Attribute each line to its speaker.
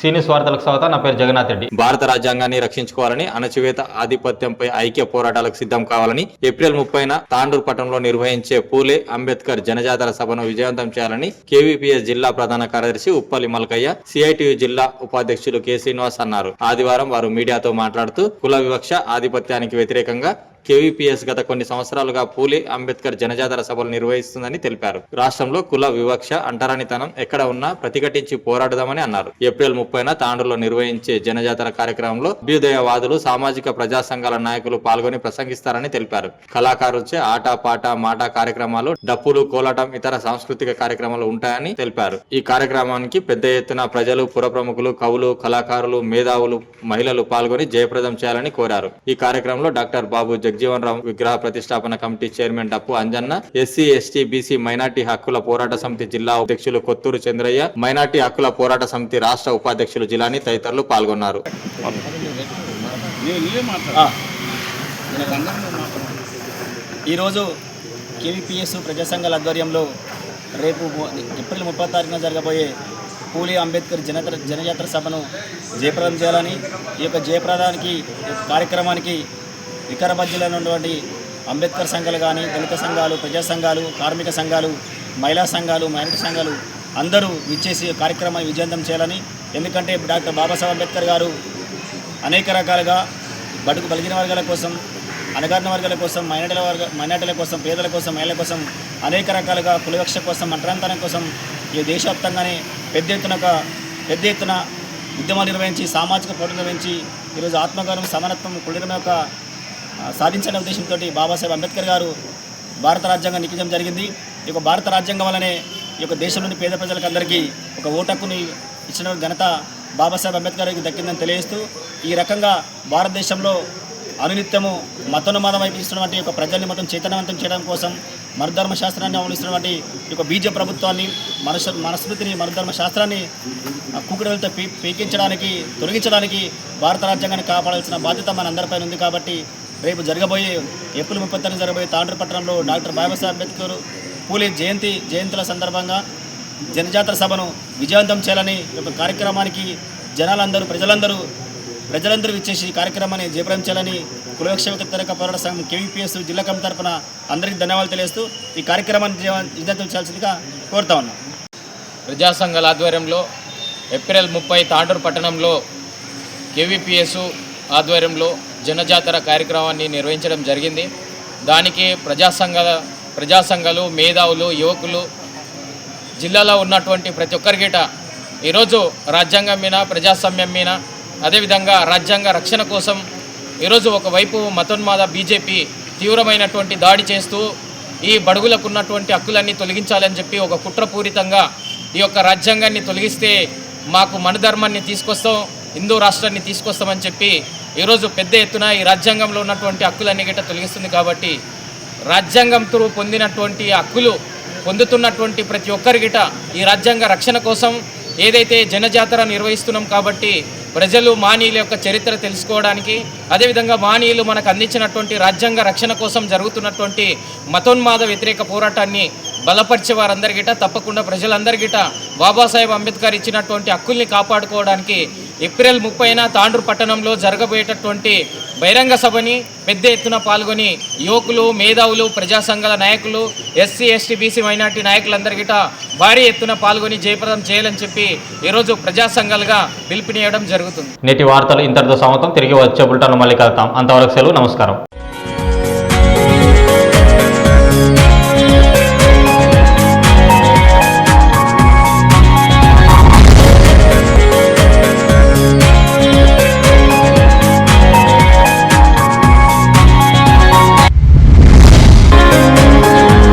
Speaker 1: సీనియస్ వార్తలకు స్వాగతం నా పేరు జగన్నాథ్ రెడ్డి.
Speaker 2: భారత రాజ్యాంగాన్ని రక్షించుకోవాలని అణచివేత ఆధిపత్యంపై ఐక్య పోరాటాలకు సిద్ధం కావాలని ఏప్రిల్ ముప్పైన తాండూర్ పట్టణంలో నిర్వహించే పూలే అంబేద్కర్ జనజాతర సభను విజయవంతం చేయాలని కేవీపీఎస్ జిల్లా ప్రధాన కార్యదర్శి ఉప్పల్లి మల్కయ్య సిఐటియు జిల్లా ఉపాధ్యక్షులు కె శ్రీనివాస్ అన్నారు. ఆదివారం వారు మీడియాతో మాట్లాడుతూ కుల వివక్ష ఆధిపత్యానికి వ్యతిరేకంగా కేవీపీఎస్ గత కొన్ని సంవత్సరాలుగా పూలే అంబేద్కర్ జనజాతర సభలు నిర్వహిస్తుందని తెలిపారు. రాష్ట్రంలో కుల వివక్ష అంటరానితనం ఎక్కడ ఉన్నా ప్రతిఘటించి పోరాడదామని అన్నారు. ఏప్రిల్ ముప్పైన తాండూరులో నిర్వహించే జనజాతర కార్యక్రమంలో అభ్యుదయవాదులు సామాజిక ప్రజా సంఘాల నాయకులు పాల్గొని ప్రసంగిస్తారని తెలిపారు. కళాకారులచే ఆట పాట మాట కార్యక్రమాలు డప్పులు కోలాటం ఇతర సాంస్కృతిక కార్యక్రమాలు ఉంటాయని తెలిపారు. ఈ కార్యక్రమానికి పెద్ద ఎత్తున ప్రజలు పుర ప్రముఖులు కవులు కళాకారులు మేధావులు మహిళలు పాల్గొని జయప్రదం చేయాలని కోరారు. ఈ కార్యక్రమంలో డాక్టర్ బాబు జగ్జీవన్ రామ్ విగ్రహ ప్రతిష్టాపన committee chairman Dappu Anjanna SC ST BC minority హక్కుల పోరాట సమితి జిల్లా అధ్యక్షులు కొత్తూరు చంద్రయ్య మైనార్టీ హక్కుల పోరాట సమితి రాష్ట్ర ఉపాధ్యక్షులు జిలాని తదితరులు పాల్గొన్నారు.
Speaker 3: ఈరోజు కేవీపీఎస్ ప్రజాసంఘాల ఆధ్వర్యంలో రేపు ఏప్రిల్ ముప్పై తారీఖున జరగబోయే పూలి అంబేద్కర్ జన జనయాత్ర సభను జయప్రదం చేయాలని ఈ యొక్క జయప్రదానికి కార్యక్రమానికి వికారాబాద్ జిల్లాలో ఉన్నటువంటి అంబేద్కర్ సంఘాలు కానీ దళిత సంఘాలు ప్రజా సంఘాలు కార్మిక సంఘాలు మహిళా సంఘాలు మహిళ సంఘాలు అందరూ విచ్చేసి కార్యక్రమాన్ని విజయవంతం చేయాలని ఎందుకంటే డాక్టర్ బాబాసాహెబ్ అంబేద్కర్ గారు అనేక రకాలుగా బడుగు బలిగిన వర్గాల కోసం అణగారిన వర్గాల కోసం మైనార్టీల వర్గ మైనార్టీల కోసం పేదల కోసం మహిళల కోసం అనేక రకాలుగా కులవక్ష కోసం మంత్రాంతరం కోసం ఈ దేశవ్యాప్తంగానే పెద్ద ఎత్తున ఒక పెద్ద ఎత్తున ఉద్యమాలు నిర్వహించి సామాజిక పోటీ నిర్వహించి ఈరోజు ఆత్మగౌరవం సమానత్వం కుడిరమ యొక్క సాధించనే ఉద్దేశంతో బాబాసాహెబ్ అంబేద్కర్ గారు భారత రాజ్యాంగం లిఖించడం జరిగింది. ఈ యొక్క భారత రాజ్యాంగం వల్లనే ఈ యొక్క దేశంలోని పేద ప్రజలకందరికీ ఒక ఓటక్కుని ఇచ్చిన ఘనత బాబాసాహెబ్ అంబేద్కర్ గారికి దక్కిందని తెలియజేస్తూ ఈ రకంగా భారతదేశంలో అనునిత్యము మతోన్మాదం వైపు ఇస్తున్నటువంటి ఒక ప్రజల్ని మొత్తం చైతన్యవంతం చేయడం కోసం మరుధర్మ శాస్త్రాన్ని అమలుస్తున్నటువంటి ఈ యొక్క బీజ ప్రభుత్వాన్ని మనసు మనస్మృతిని మరుధర్మ శాస్త్రాన్ని కుకుడలతో పీ పీకించడానికి తొలగించడానికి భారత రాజ్యాంగాన్ని కాపాడాల్సిన బాధ్యత మనందరిపైన ఉంది కాబట్టి రేపు జరగబోయే ఏప్రిల్ ముప్పై తొమ్మిది జరగబోయే తాండ్రపట్నంలో డాక్టర్ బాబాసాహెబ్ అంబేద్కర్ పూలే జయంతి జయంతుల సందర్భంగా జనజాతర సభను విజయవంతం చేయాలని ఈ యొక్క కార్యక్రమానికి జనాలందరూ ప్రజలందరూ ప్రజలందరూ ఇచ్చేసి ఈ కార్యక్రమాన్ని జయప్రదం చేయాలని కులవక్ష పోరాట సంఘం కేవీపీఎస్ జిల్లా కమిటీ తరపున అందరికీ ధన్యవాదాలు తెలియస్తూ ఈ కార్యక్రమాన్ని విజయవంతం చేయాల్సిందిగా కోరుతా ఉన్నాం.
Speaker 4: ప్రజా సంఘాల ఆధ్వర్యంలో ఏప్రిల్ ముప్పై తాండూరు పట్టణంలో కేవీపీఎస్ ఆధ్వర్యంలో జనజాతర కార్యక్రమాన్ని నిర్వహించడం జరిగింది. దానికి ప్రజా ప్రజాసంఘాలు మేధావులు యువకులు జిల్లాలో ఉన్నటువంటి ప్రతి ఒక్కరికిట ఈరోజు రాజ్యాంగం మీద ప్రజాస్వామ్యం మీద అదేవిధంగా రాజ్యాంగ రక్షణ కోసం ఈరోజు ఒకవైపు మతోన్మాద బీజేపీ తీవ్రమైనటువంటి దాడి చేస్తూ ఈ బడుగులకు ఉన్నటువంటి హక్కులన్నీ తొలగించాలని చెప్పి ఒక కుట్రపూరితంగా ఈ యొక్క రాజ్యాంగాన్ని తొలగిస్తే మాకు మనధర్మాన్ని తీసుకొస్తాం హిందూ రాష్ట్రాన్ని తీసుకొస్తామని చెప్పి ఈరోజు పెద్ద ఎత్తున ఈ రాజ్యాంగంలో ఉన్నటువంటి హక్కులన్నీ గిట్ట తొలగిస్తుంది కాబట్టి రాజ్యాంగంతో పొందినటువంటి హక్కులు పొందుతున్నటువంటి ప్రతి ఒక్కరిగిట ఈ రాజ్యాంగ రక్షణ కోసం ఏదైతే జనజాతర నిర్వహిస్తున్నాం కాబట్టి ప్రజలు మానీయుల యొక్క చరిత్ర తెలుసుకోవడానికి అదేవిధంగా మానీయులు మనకు అందించినటువంటి రాజ్యాంగ రక్షణ కోసం జరుగుతున్నటువంటి మతోన్మాద వ్యతిరేక పోరాటాన్ని బలపరిచే వారందరిగిట తప్పకుండా ప్రజలందరిగిట బాబాసాహెబ్ అంబేద్కర్ ఇచ్చినటువంటి హక్కుల్ని కాపాడుకోవడానికి ఏప్రిల్ ముప్పైన తాండ్రు పట్టణంలో జరగబోయేటటువంటి బహిరంగ సభని పెద్ద ఎత్తున పాల్గొని యువకులు మేధావులు ప్రజా సంఘాల నాయకులు ఎస్సీ ఎస్టీ బీసీ మైనార్టీ నాయకులందరికిట భారీ ఎత్తున పాల్గొని జయప్రదం చేయాలని చెప్పి ఈరోజు ప్రజా సంఘాలుగా పిలుపునియడం జరుగుతుంది.
Speaker 1: నేటి వార్తలు ఇంతటితో సమతం తిరిగి వచ్చే బుల్టాను మళ్ళీ కలుతాం అంతవరకు సెలవు నమస్కారం.